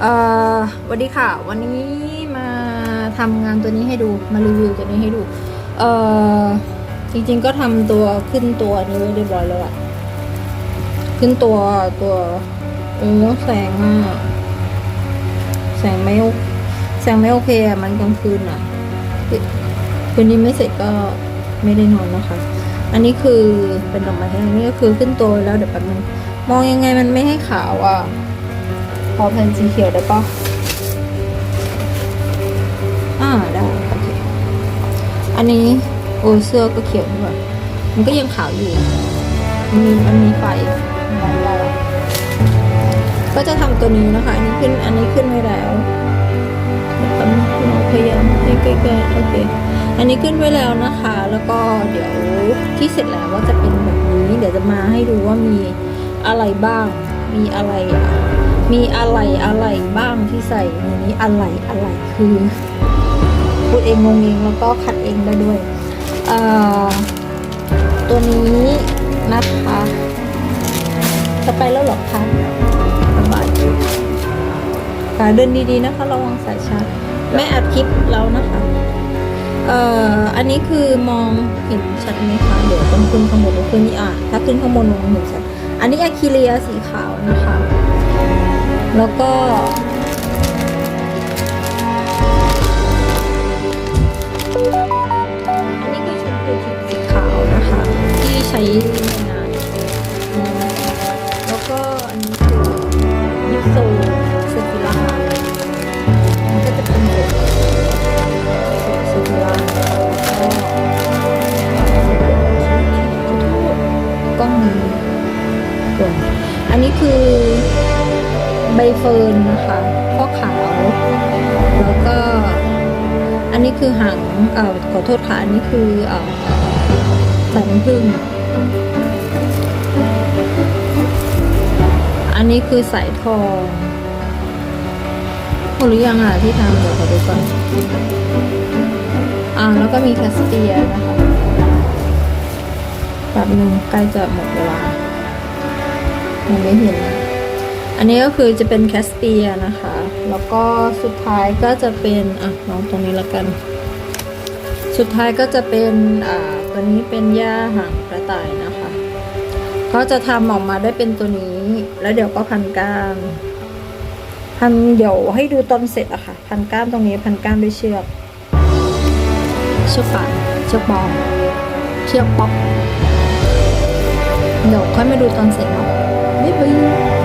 เอ่อสวัสดีค่ะ วันนี้มาทำงานตัวนี้ให้ดู มารีวิวตัวนี้ให้ดู เอ่อ จริงๆก็ทำตัวขึ้นตัวนี้ไว้เรียบร้อยแล้วอะขึ้นตัวตัวเออแสงอะแสงไม่โอแสงไม่โอเคอะมันกลางคืนอะคืนนี้ไม่เสร็จก็ไม่ได้นอนนะคะ อันนี้คือเป็นดอกไม้แห้งนนี้ก็คือขึ้นตัวแล้วเดี๋ยวแป๊บนึงมองยังไงมันไม่ให้ขาวอะ อแผ่นสีเขียวได้ปะอ่าได้โอเคอันนี้โอ้เสื้อก็เขียวด้วยมันก็ยังขาวอยู่มันมีมันมีไฟมองเราก็จะทำตัวนี้นะคะ อันนี้ขึ้นอันนี้ขึ้นไว้แล้วนึงเราพยายามให้ใกล้ๆโอเค อันนี้ขึ้นไว้แล้วนะคะ แล้วก็เดี๋ยวที่เสร็จแล้วก็จะเป็นแบบนี้ เดี๋ยวจะมาให้ดูว่ามีอะไรบ้าง มีอะไรอะ มีอะไรอะไรบ้างที่ใส่ในนี้อะไรอะไรคือพูดเองงงเองแล้วก็คัดเองได้ด้วยตัวนี้นะคะจะไปแล้วหรอคะสบายค่ะเดินดีๆนะคะ ระวังสายชาร์จแม่อัดคลิปแล้วนะคะเอ่ออันนี้คือมองเห็นชัดไหมคะเดี๋ยวต้องขึ้นข้างบนต้องขึ้นนี่อะถ้าขึ้นข้างบนมองเห็นชัดอันนี้อะคิเลียสีขาวนะคะ แล้วก็ อันนี้คือชุดคือชุดสีขาวนะคะ ที่ใช้ในงานแล้วก็อันนี้คือยิปโซเซฟิลามันก็จะเป็นแบบเซฟิลาแล้วก็กล้องนี้ส่วนอันนี้คือ ใบเฟิร์นนะคะข้อขาว แล้วก็ อันนี้คือหางเอ่อขอโทษค่ะ อันนี้คือเอ่อสายน้ำผึ้งอันนี้คือสายทองหรือยังอะที่ทำเดี๋ยวขอดูก่อนอ่าแล้วก็มีแคสเปียนะคะแบบหนึ่งใกล้จะหมดเวลายังไม่เห็น อันนี้ก็คือจะเป็นแคสเปียร์นะคะ แล้วก็สุดท้ายก็จะเป็นอะน้องตรงนี้ละกัน สุดท้ายก็จะเป็นอ่าตัวนี้เป็นหญ้าหางกระต่ายนะคะ ก็จะทำออกมาได้เป็นตัวนี้ แล้วเดี๋ยวก็พันก้ามพันเดี๋ยวให้ดูตอนเสร็จอะค่ะ พันก้ามตรงนี้พันก้ามด้วยเชือก เชือกป่านเชือกบอลเชือกป๊อกเดี๋ยวค่อยมาดูตอนเสร็จเนาะบ๊ายบาย